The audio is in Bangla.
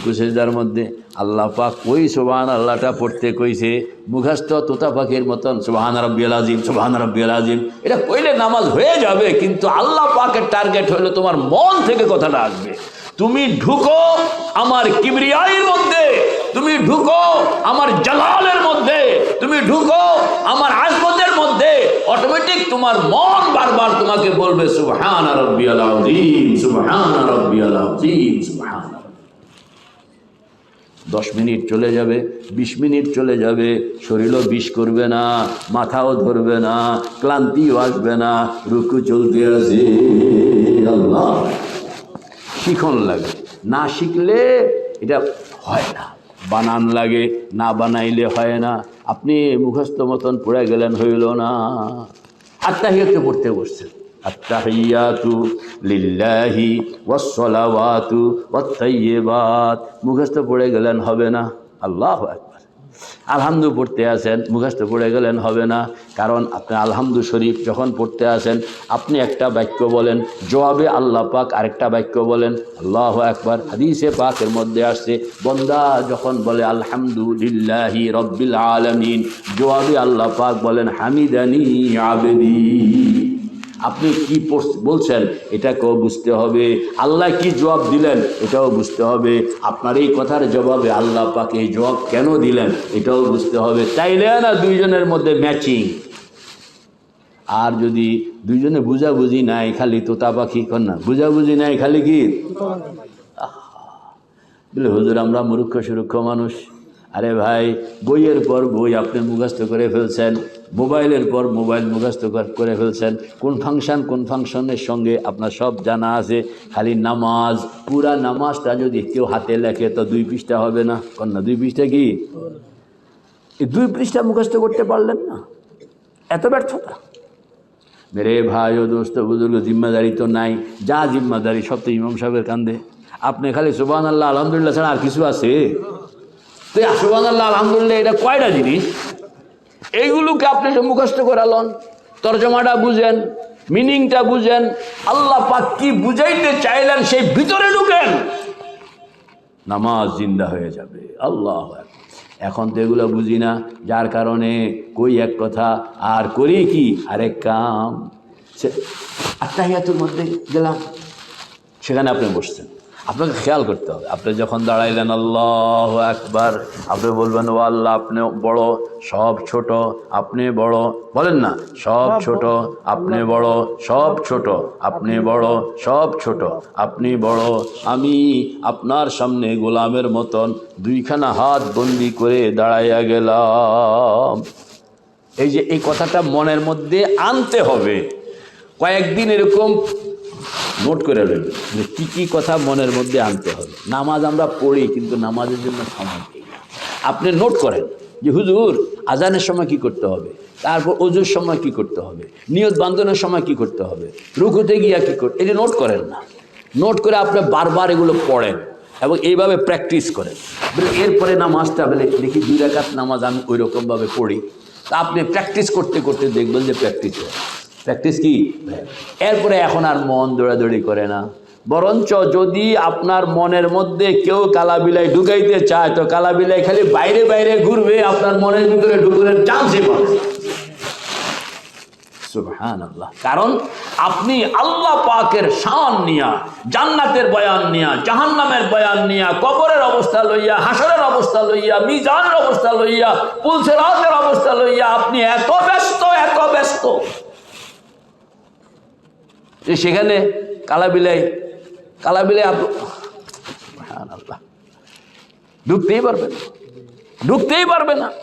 রুকু সেজদার মধ্যে আল্লাহ পাক ওই সোবাহান আল্লাহটা পড়তে কইছে মুখাস্ত তোতা পাখির মতন, সোবাহান রব্বিয়াল আজিম সোবাহান রব্বিয়াল আজিম এটা কইলে নামাজ হয়ে যাবে, কিন্তু আল্লাহ পাকের টার্গেট হলো তোমার মন থেকে কথাটা আসবে। তুমি ঢুকো আমার কিবরিয়াইয়ের মধ্যে, তুমি ঢুকো আমার জালালের মধ্যে, তুমি ঢুকো আমার আজমতের মধ্যে। অটোমেটিক তোমার মন বারবার তোমাকে বলবে, সুবহান রব্বিয়াল আযীম, সুবহান রব্বিয়াল আযীম, সুবহান দশ মিনিট চলে যাবে, বিশ মিনিট চলে যাবে, শরীরও বিষ করবে না, মাথাও ধরবে না, ক্লান্তিও আসবে না, রুকু চলতে আছে, আল্লাহ। শিখন লাগে, না শিখলে এটা হয় না। বানান লাগে, না বানাইলে হয় না। আপনি মুখস্থ মতন পড়ে গেলেন হইল না। আত্মাহিয়াতে পড়তে বসছেন। আত্মাহিয়াতু লিল্লাহি ওয়াসসালাওয়াতু ওয়াত মুখস্থ পড়ে গেলেন হবে না। আল্লাহ আকবার। আলহামদু পড়তে আসেন মুখস্থ পড়ে গেলেন হবে না। কারণ আপনি আলহামদু শরীফ যখন পড়তে আসেন আপনি একটা বাক্য বলেন, জবাবে আল্লাহ পাক আরেকটা বাক্য বলেন, আল্লাহ একবার হাদিসে পাকের মধ্যে আসছে, বন্দা যখন বলে, আলহামদুলিল্লাহি রব্বিল আলমিন জবাবে আল্লাহ পাক বলেন, হামিদানি আবেদি। আপনি কি বলছেন, এটাকেও বুঝতে হবে। আল্লাহ কি জবাব দিলেন, এটাও বুঝতে হবে। আপনার এই কথার জবাবে আল্লাহ পাকে এই জবাব কেন দিলেন, এটাও বুঝতে হবে। তাইলে না দুইজনের মধ্যে ম্যাচিং। আর যদি দুইজনে বুঝাবুঝি নাই, খালি তোতা পাখি কর না বুঝাবুঝি নাই, খালি কি? বলে, হুজুর, আমরা মূর্খ সুরক্ষ মানুষ। আরে ভাই, বইয়ের পর বই আপনি মুখস্থ করে ফেলছেন, মোবাইলের পর মোবাইল মুখস্থ করে ফেলছেন, কোন ফাংশন কোন ফাংশনের সঙ্গে আপনার সব জানা আছে, খালি নামাজ, পুরা নামাজটা যদি কেউ হাতে লেখে তো দুই পৃষ্ঠা হবে না, কন্যা, দুই পৃষ্ঠা কি? দুই পৃষ্ঠা মুখস্থ করতে পারলেন না, এত ব্যর্থতা। মেরে ভাই ও দোস্ত, বুজুর্গ, জিম্মাদারি তো নাই, যা জিম্মাদারি সব তো ইমাম সাহেবের কান্দে। আপনি খালি সুবান আল্লাহ আলহামদুলিল্লাহ ছাড়া আর কিছু আছে? তো সুবান আল্লাহ আলহামদুলিল্লাহ, এটা কয়টা জিনিস? এইগুলোকে আপনি মুখস্থ করালন তর্জমাটা বুঝেন, মিনিংটা বুঝেন, আল্লাহ পাক কি বুঝাইতে চাইলেন সেই ভিতরে ঢুকেন। নামাজ জিন্দা হয়ে যাবে, আল্লাহ। এখন তো এগুলো বুঝি না, যার কারণে কই এক কথা, আর করি কি? আরেক কাম। আত্মাহিয়াতুর মধ্যে গেলাম, সেখানে আপনি বসছেন। আপনাকে খেয়াল করতে হবে। আপনি যখন দাঁড়াইলেন, আল্লাহ একবার আপনি বলবেন, ও আল্লাহ, আপনি বড়, সব ছোট, আপনি বড়। বলেন না, সব ছোট, আপনি বড়, সব ছোট, আপনি বড়, সব ছোট, আপনি বড়। আমি আপনার সামনে গোলামের মতন দুইখানা হাত বন্দি করে দাঁড়াইয়া গেলাম। এই যে এই কথাটা মনের মধ্যে আনতে হবে। কয়েকদিন এরকম নোট করে নেবে যে কী কী কথা মনের মধ্যে আনতে হবে। নামাজ আমরা পড়ি, কিন্তু নামাজের জন্য সময় দিই আপনি নোট করেন যে, হুজুর, আজানের সময় কি করতে হবে? তারপর অজুর সময় কি করতে হবে? নিয়ত বান্ধনের সময় কি করতে হবে? রুকুতে গিয়া কী করতে এটা নোট করেন না। নোট করে আপনি বারবার এগুলো পড়েন এবং এইভাবে প্র্যাকটিস করেন। এরপরে নামাজটা বলে, দেখি দুই রাকাত নামাজ আমি ওই রকমভাবে পড়ি। তা আপনি প্র্যাকটিস করতে করতে দেখবেন যে প্র্যাকটিস হয়। প্র্যাকটিস কি? এরপরে এখন আর মন দৌড়াদৌড়ি করে না। বরঞ্চ যদি আপনার মনের মধ্যে কেউ কালাবিলাই ঢুকাইতে চায়, তো কালাবিলাই খালি বাইরে বাইরে ঘুরবে, আপনার মনের ভিতরে ঢুকুনের চান্সই পাবে কারণ আপনি আল্লাহ পাকের শান নিয়া, জান্নাতের বয়ান নিয়া, জাহান্নামের বয়ান নিয়া, কবরের অবস্থা লইয়া, হাসরের অবস্থা লইয়া, মিজানের অবস্থা লইয়া, পুলসের অবস্থা লইয়া আপনি এত ব্যস্ত এত ব্যস্ত। যে সেখানে কালাবিলাই কালাবিলাই আপ ঢুকতেই পারবে না। ঢুকতেই পারবে না।